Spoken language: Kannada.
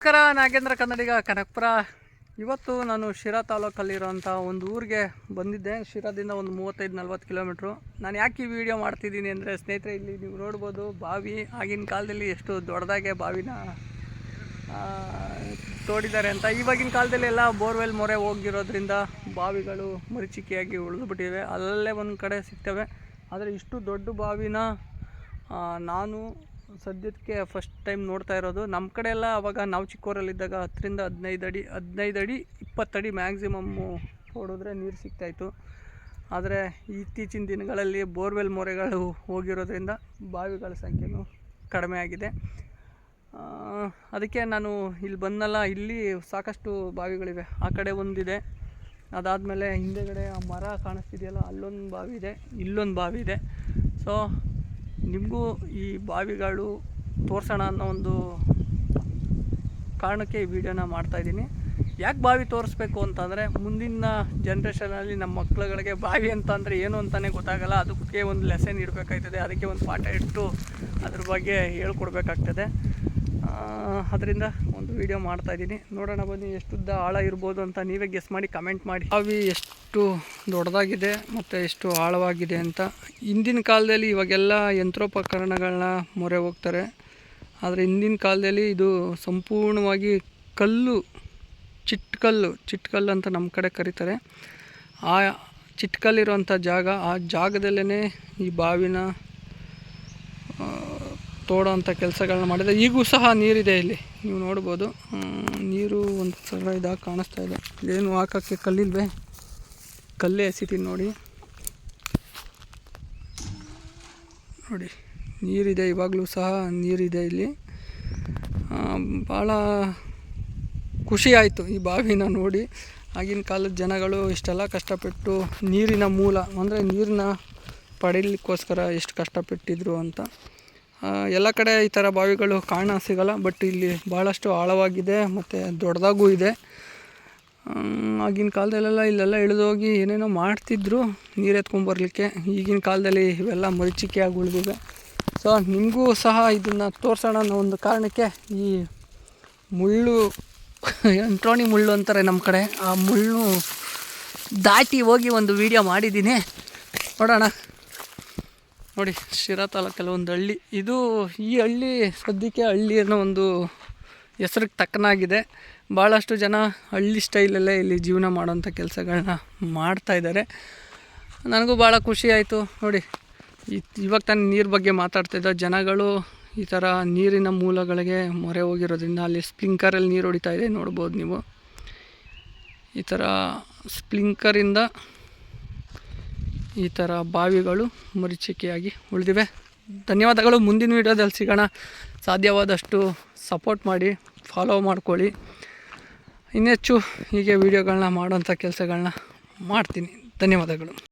ನಮಸ್ಕಾರ, ನಾಗೇಂದ್ರ ಕನ್ನಡಿಗ, ಕನಕಪುರ. ಇವತ್ತು ನಾನು ಶಿರಾ ತಾಲೂಕಲ್ಲಿರೋಂಥ ಒಂದು ಊರಿಗೆ ಬಂದಿದ್ದೆ. ಶಿರಾದಿಂದ ಒಂದು ಮೂವತ್ತೈದು, ನಲ್ವತ್ತು ಕಿಲೋಮೀಟ್ರು. ನಾನು ಯಾಕೆ ಈ ವಿಡಿಯೋ ಮಾಡ್ತಿದ್ದೀನಿ ಅಂದರೆ, ಸ್ನೇಹಿತರೆ, ಇಲ್ಲಿ ನೀವು ನೋಡ್ಬೋದು, ಬಾವಿ ಆಗಿನ ಕಾಲದಲ್ಲಿ ಎಷ್ಟು ದೊಡ್ಡದಾಗೆ ಬಾವಿನ ತೋಡಿದ್ದಾರೆ ಅಂತ. ಇವಾಗಿನ ಕಾಲದಲ್ಲಿ ಎಲ್ಲ ಬೋರ್ವೆಲ್ ಮೊರೆ ಹೋಗಿರೋದ್ರಿಂದ ಬಾವಿಗಳು ಮರಿಚಿಕೆಯಾಗಿ ಉಳಿದುಬಿಟ್ಟಿವೆ. ಅಲ್ಲಲ್ಲೇ ಒಂದು ಕಡೆ ಸಿಗ್ತವೆ. ಆದರೆ ಇಷ್ಟು ದೊಡ್ಡ ಬಾವಿನ ನಾನು ಸದ್ಯಕ್ಕೆ ಫಸ್ಟ್ ಟೈಮ್ ನೋಡ್ತಾ ಇರೋದು. ನಮ್ಮ ಕಡೆ ಎಲ್ಲ ಅವಾಗ ನಾವು ಚಿಕ್ಕೋರಲ್ಲಿದ್ದಾಗ ಹತ್ತರಿಂದ ಹದಿನೈದು ಅಡಿ ಹದಿನೈದು ಅಡಿ ಇಪ್ಪತ್ತಡಿ ಮ್ಯಾಕ್ಸಿಮಮ್ಮು ಹೊಡಿದ್ರೆ ನೀರು ಸಿಗ್ತಾಯಿತ್ತು. ಆದರೆ ಇತ್ತೀಚಿನ ದಿನಗಳಲ್ಲಿ ಬೋರ್ವೆಲ್ ಮೊರೆಗಳು ಹೋಗಿರೋದ್ರಿಂದ ಬಾವಿಗಳ ಸಂಖ್ಯೆನೂ ಕಡಿಮೆ ಆಗಿದೆ. ಅದಕ್ಕೆ ನಾನು ಇಲ್ಲಿ ಬಂದಲ್ಲ, ಇಲ್ಲಿ ಸಾಕಷ್ಟು ಬಾವಿಗಳಿವೆ. ಆ ಕಡೆ ಒಂದಿದೆ. ಅದಾದಮೇಲೆ ಹಿಂದೆಗಡೆ ಆ ಮರ ಕಾಣಿಸ್ತಿದೆಯಲ್ಲ, ಅಲ್ಲೊಂದು ಬಾವಿ ಇದೆ ಇಲ್ಲೊಂದು ಬಾವಿ ಇದೆ ಸೊ ನಿಮಗೂ ಈ ಬಾವಿಗಳು ತೋರಿಸೋಣ ಅನ್ನೋ ಒಂದು ಕಾರಣಕ್ಕೆ ಈ ವಿಡಿಯೋನ ಮಾಡ್ತಾಯಿದ್ದೀನಿ ಯಾಕೆ ಬಾವಿ ತೋರಿಸ್ಬೇಕು ಅಂತಂದರೆ, ಮುಂದಿನ ಜನ್ರೇಷನಲ್ಲಿ ನಮ್ಮ ಮಕ್ಕಳುಗಳಿಗೆ ಬಾವಿ ಅಂತ ಅಂದರೆ ಏನು ಅಂತಲೇ ಗೊತ್ತಾಗಲ್ಲ. ಅದಕ್ಕೆ ಒಂದು ಲೆಸನ್ ಇಡಬೇಕಾಗ್ತದೆ ಅದಕ್ಕೆ ಒಂದು ಪಾಠ ಇಟ್ಟು ಅದ್ರ ಬಗ್ಗೆ ಹೇಳ್ಕೊಡ್ಬೇಕಾಗ್ತದೆ. ಅದರಿಂದ ಒಂದು ವಿಡಿಯೋ ಮಾಡ್ತಾ ಇದ್ದೀನಿ. ನೋಡೋಣ ಬನ್ನಿ, ಎಷ್ಟುದ್ದ ಆಳ ಇರ್ಬೋದು ಅಂತ ನೀವೇ ಗೆಸ್ ಮಾಡಿ ಕಮೆಂಟ್ ಮಾಡಿ. ಬಾವಿ ಎಷ್ಟು ದೊಡ್ಡದಾಗಿದೆ ಮತ್ತು ಎಷ್ಟು ಆಳವಾಗಿದೆ ಅಂತ. ಹಿಂದಿನ ಕಾಲದಲ್ಲಿ ಇವಾಗೆಲ್ಲ ಯಂತ್ರೋಪಕರಣಗಳನ್ನ ಮೊರೆ ಹೋಗ್ತಾರೆ. ಆದರೆ ಹಿಂದಿನ ಕಾಲದಲ್ಲಿ ಇದು ಸಂಪೂರ್ಣವಾಗಿ ಕಲ್ಲು, ಚಿಟ್ಕಲ್ಲು ಚಿಟ್ಕಲ್ಲು ಅಂತ ನಮ್ಮ ಕಡೆ ಕರೀತಾರೆ. ಆ ಚಿಟ್ಕಲ್ಲಿರುವಂಥ ಜಾಗ, ಆ ಜಾಗದಲ್ಲೇ ಈ ಬಾವಿನ ತೋಡೋಂಥ ಕೆಲಸಗಳನ್ನ ಮಾಡಿದೆ. ಈಗೂ ಸಹ ನೀರಿದೆ ಇಲ್ಲಿ. ನೀವು ನೋಡ್ಬೋದು. ನೀರು ಒಂದು ಸರ ಇದಾಗಿ ಕಾಣಿಸ್ತಾ ಇದೆ. ಏನು ಹಾಕೋಕ್ಕೆ ಕಲ್ಲಿಲ್ವೇ? ಕಲ್ಲೇ ಎಸಿತೀನಿ ನೋಡಿ. ನೋಡಿ, ನೀರಿದೆ, ಇವಾಗಲೂ ಸಹ ನೀರಿದೆ ಇಲ್ಲಿ. ಭಾಳ ಖುಷಿ ಆಯಿತು ಈ ಬಾವಿನ ನೋಡಿ. ಆಗಿನ ಕಾಲದ ಜನಗಳು ಇಷ್ಟೆಲ್ಲ ಕಷ್ಟಪಟ್ಟು ನೀರಿನ ಮೂಲ, ಅಂದರೆ ನೀರನ್ನ ಪಡೀಲಿಕ್ಕೋಸ್ಕರ ಎಷ್ಟು ಕಷ್ಟಪಟ್ಟಿದ್ರು ಅಂತ. ಎಲ್ಲ ಕಡೆ ಈ ಥರ ಬಾವಿಗಳು ಕಾಣ ಸಿಗಲ್ಲ, ಬಟ್ ಇಲ್ಲಿ ಭಾಳಷ್ಟು ಆಳವಾಗಿದೆ ಮತ್ತು ದೊಡ್ಡದಾಗೂ ಇದೆ. ಆಗಿನ ಕಾಲದಲ್ಲೆಲ್ಲ ಇಲ್ಲೆಲ್ಲ ಇಳಿದೋಗಿ ಏನೇನೋ ಮಾಡ್ತಿದ್ರು ನೀರು ಎತ್ಕೊಂಬರ್ಲಿಕ್ಕೆ ಈಗಿನ ಕಾಲದಲ್ಲಿ ಇವೆಲ್ಲ ಮರೀಚಿಕೆಯಾಗಿ ಉಳಿದಿವೆ ಸೊ ನಿಮಗೂ ಸಹ ಇದನ್ನು ತೋರಿಸೋಣ ಅನ್ನೋ ಒಂದು ಕಾರಣಕ್ಕೆ ಈ ಮುಳ್ಳು ಎಂಟ್ರೋಣಿ ಮುಳ್ಳು ಅಂತಾರೆ ನಮ್ಮ ಕಡೆ. ಆ ಮುಳ್ಳು ದಾಟಿ ಹೋಗಿ ಒಂದು ವಿಡಿಯೋ ಮಾಡಿದ್ದೀನಿ. ನೋಡೋಣ. ನೋಡಿ, ಶಿರಾ ತಾಲೂಕಲ್ಲಿ ಒಂದು ಹಳ್ಳಿ. ಇದು ಈ ಹಳ್ಳಿ ಸದ್ಯಕ್ಕೆ ಹಳ್ಳಿ ಅನ್ನೋ ಒಂದು ಹೆಸ್ರಿಗೆ ತಕ್ಕನಾಗಿದೆ. ಭಾಳಷ್ಟು ಜನ ಹಳ್ಳಿ ಸ್ಟೈಲಲ್ಲೇ ಇಲ್ಲಿ ಜೀವನ ಮಾಡೋಂಥ ಕೆಲಸಗಳನ್ನ ಮಾಡ್ತಾಯಿದ್ದಾರೆ ನನಗೂ ಭಾಳ ಖುಷಿ ಆಯಿತು. ನೋಡಿ ಇವಾಗ ತಾನು ನೀರು ಬಗ್ಗೆ ಮಾತಾಡ್ತಿದ್ದ ಜನಗಳು ಈ ಥರ ನೀರಿನ ಮೂಲಗಳಿಗೆ ಮೊರೆ ಹೋಗಿರೋದ್ರಿಂದ ಅಲ್ಲಿ ಸ್ಪ್ಲಿಂಕರಲ್ಲಿ ನೀರು ಹೊಡಿತಾ ಇದೆ. ನೋಡ್ಬೋದು ನೀವು. ಈ ಥರ ಸ್ಪ್ರಿಂಕರಿಂದ ಈ ಥರ ಬಾವಿಗಳು ಮರೀಚಿಕೆಯಾಗಿ ಉಳಿದಿವೆ. ಧನ್ಯವಾದಗಳು. ಮುಂದಿನ ವೀಡಿಯೋದಲ್ಲಿ ಸಿಗೋಣ. ಸಾಧ್ಯವಾದಷ್ಟು ಸಪೋರ್ಟ್ ಮಾಡಿ ಫಾಲೋ ಮಾಡ್ಕೊಳ್ಳಿ. ಇನ್ನೆಚ್ಚು ಹೀಗೆ ವೀಡಿಯೋಗಳನ್ನ ಮಾಡೋಂಥ ಕೆಲಸಗಳನ್ನ ಮಾಡ್ತೀನಿ. ಧನ್ಯವಾದಗಳು.